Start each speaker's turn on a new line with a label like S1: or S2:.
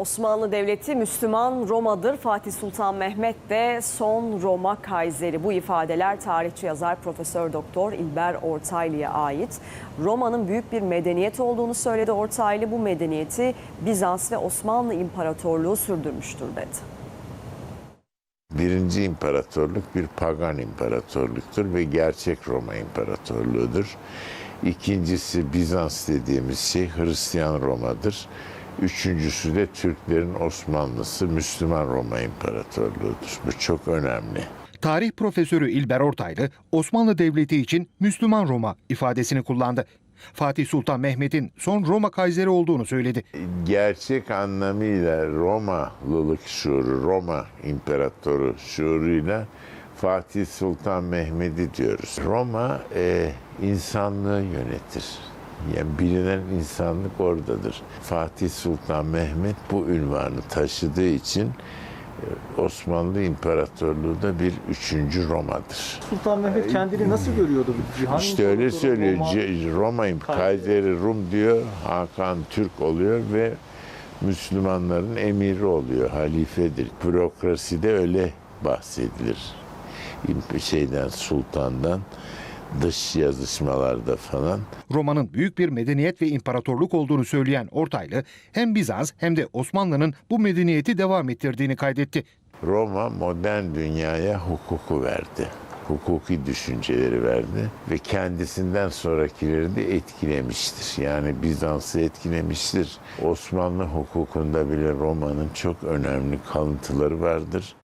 S1: Osmanlı Devleti Müslüman Roma'dır. Fatih Sultan Mehmet de son Roma Kayseri. Bu ifadeler tarihçi yazar Profesör Doktor İlber Ortaylı'ya ait. Roma'nın büyük bir medeniyet olduğunu söyledi Ortaylı. Bu medeniyeti Bizans ve Osmanlı İmparatorluğu sürdürmüştür dedi.
S2: Birinci imparatorluk bir pagan imparatorluktur ve gerçek Roma İmparatorluğu'dur. İkincisi Bizans dediğimiz şey Hristiyan Roma'dır. Üçüncüsü de Türklerin Osmanlısı Müslüman Roma İmparatorluğu'dur. Bu çok önemli.
S3: Tarih profesörü İlber Ortaylı Osmanlı Devleti için Müslüman Roma ifadesini kullandı. Fatih Sultan Mehmet'in son Roma Kayseri olduğunu söyledi.
S2: Gerçek anlamıyla Romalılık şuuru, Roma İmparatoru şuuruyla Fatih Sultan Mehmet'i diyoruz. Roma e, insanlığı yönetir. Yani bilinen insanlık oradadır. Fatih Sultan Mehmet bu ünvanı taşıdığı için e, Osmanlı İmparatorluğu da bir üçüncü Roma'dır.
S4: Sultan Mehmet kendini nasıl görüyordu? Cihan
S2: İşte öyle söylüyor.
S4: Roma-
S2: Roma Kayseri Rum diyor. Hakan Türk oluyor ve Müslümanların emiri oluyor. Halifedir. Bürokraside öyle bahsedilir. Şeyden sultandan dış yazışmalarda falan
S3: Roma'nın büyük bir medeniyet ve imparatorluk olduğunu söyleyen Ortaylı hem Bizans hem de Osmanlı'nın bu medeniyeti devam ettirdiğini kaydetti.
S2: Roma modern dünyaya hukuku verdi. Hukuki düşünceleri verdi ve kendisinden sonrakileri de etkilemiştir. Yani Bizans'ı etkilemiştir. Osmanlı hukukunda bile Roma'nın çok önemli kalıntıları vardır.